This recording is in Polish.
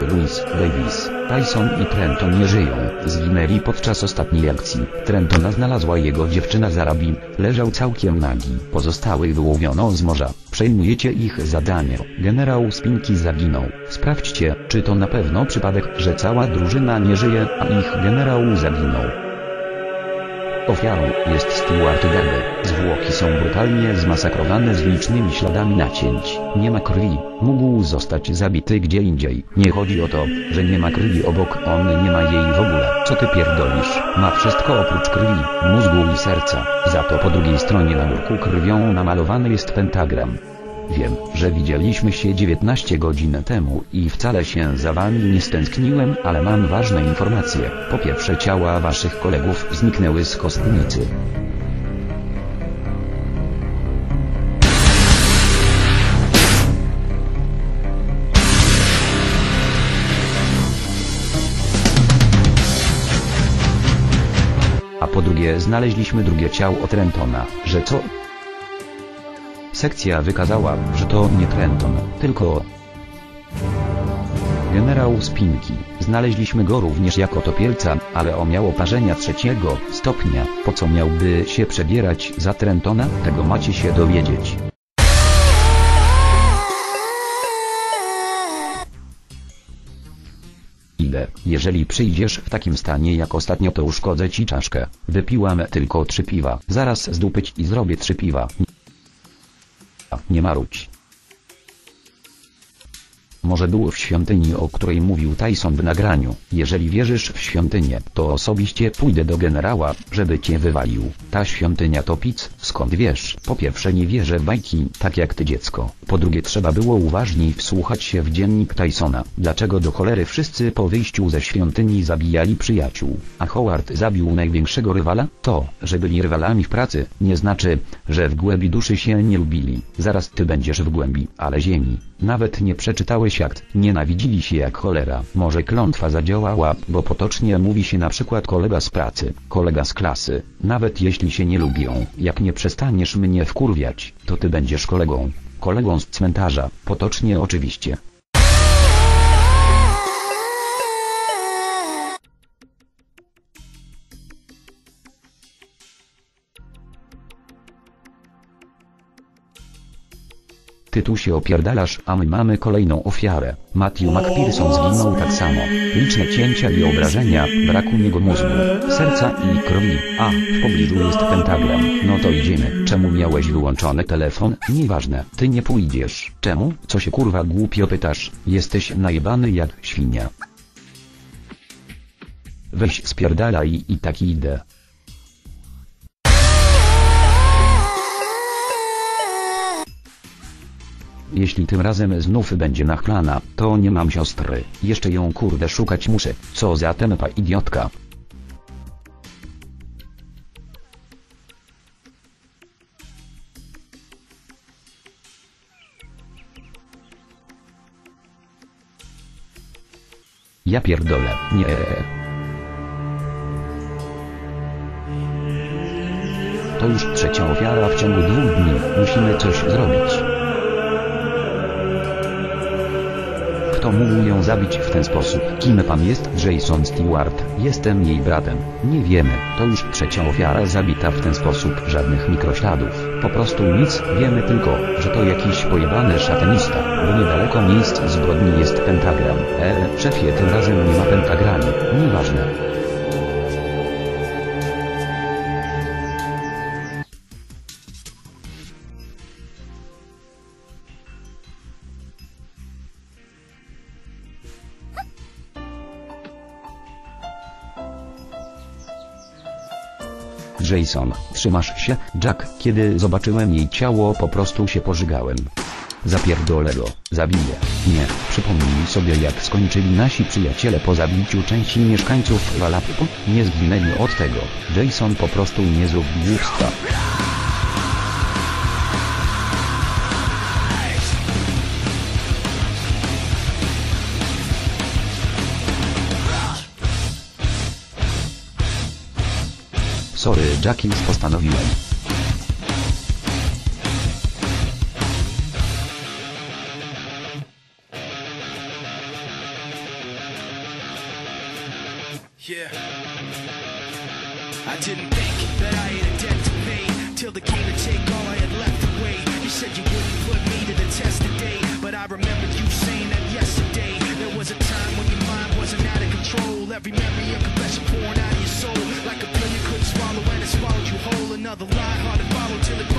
Louis Davis, Tyson i Trenton nie żyją. Zginęli podczas ostatniej akcji. Trentona znalazła jego dziewczyna Zarabi. Leżał całkiem nagi. Pozostałych wyłowiono z morza. Przejmujecie ich zadanie. Generał Spinki zaginął. Sprawdźcie, czy to na pewno przypadek, że cała drużyna nie żyje, a ich generał zaginął. Ofiarą jest Stuart Garber. Zwłoki są brutalnie zmasakrowane z licznymi śladami nacięć. Nie ma krwi. Mógł zostać zabity gdzie indziej. Nie chodzi o to, że nie ma krwi obok, on nie ma jej w ogóle. Co ty pierdolisz? Ma wszystko oprócz krwi, mózgu i serca. Za to po drugiej stronie na murku krwią namalowany jest pentagram. Wiem, że widzieliśmy się 19 godzin temu i wcale się za wami nie stęskniłem, ale mam ważne informacje. Po pierwsze ciała waszych kolegów zniknęły z kostnicy. A po drugie znaleźliśmy drugie ciało Trentona, że co? Sekcja wykazała, że to nie Trenton, tylko generał Spinki. Znaleźliśmy go również jako topielca, ale on miał oparzenia trzeciego stopnia. Po co miałby się przebierać za Trentona? Tego macie się dowiedzieć. Idę, jeżeli przyjdziesz w takim stanie jak ostatnio to uszkodzę ci czaszkę. Wypiłam tylko trzy piwa. Zaraz zdupyć i zrobię trzy piwa. Nie marudź. Może było w świątyni, o której mówił Tyson w nagraniu. Jeżeli wierzysz w świątynię, to osobiście pójdę do generała, żeby cię wywalił. Ta świątynia to pic, skąd wiesz? Po pierwsze nie wierzę w bajki, tak jak ty dziecko. Po drugie trzeba było uważniej wsłuchać się w dziennik Tysona. Dlaczego do cholery wszyscy po wyjściu ze świątyni zabijali przyjaciół, a Howard zabił największego rywala? To, że byli rywalami w pracy, nie znaczy, że w głębi duszy się nie lubili. Zaraz ty będziesz w głębi, ale ziemi. Nawet nie przeczytałeś akt, nienawidzili się jak cholera. Może klątwa zadziałała, bo potocznie mówi się na przykład kolega z pracy, kolega z klasy. Nawet jeśli się nie lubią, jak nie przestaniesz mnie wkurwiać, to ty będziesz kolegą. Kolegą z cmentarza, potocznie oczywiście. Ty tu się opierdalasz, a my mamy kolejną ofiarę. Matthew McPherson zginął tak samo. Liczne cięcia i obrażenia, brak u niego mózgu, serca i krwi. A, w pobliżu jest pentagram. No to idziemy. Czemu miałeś wyłączony telefon? Nieważne. Ty nie pójdziesz. Czemu? Co się kurwa głupio pytasz? Jesteś najebany jak świnia. Weź spierdalaj i tak idę. Jeśli tym razem znów będzie nachlana, to nie mam siostry. Jeszcze ją kurde szukać muszę. Co za tempa idiotka. Ja pierdolę. Nie. To już trzecia ofiara w ciągu dwóch dni. Musimy coś zrobić. Kto mógł ją zabić w ten sposób? Kim pan jest? Jason Stewart. Jestem jej bratem. Nie wiemy. To już trzecia ofiara zabita w ten sposób. Żadnych mikrośladów. Po prostu nic. Wiemy tylko, że to jakiś pojebany szatanista. Bo niedaleko miejsc zbrodni jest pentagram. Eee, szefie, tym razem nie ma pentagramu. Nieważne. Jason, trzymasz się? Jack, kiedy zobaczyłem jej ciało po prostu się pożygałem. Zapierdolę go, zabiję. Nie, przypomnij sobie jak skończyli nasi przyjaciele po zabiciu części mieszkańców Walapu. Nie zginęli od tego. Jason po prostu nie zrób głupstwa. Sorry Jack już postanowiłem. Yeah. I didn't think that I had a debt to pay Till the king to take all I had left away You said you wouldn't put me to the test today But I remember you saying that yesterday There was a time when your mind wasn't out of control Every memory a confession pouring out of your soul Like a another lie hard to follow till it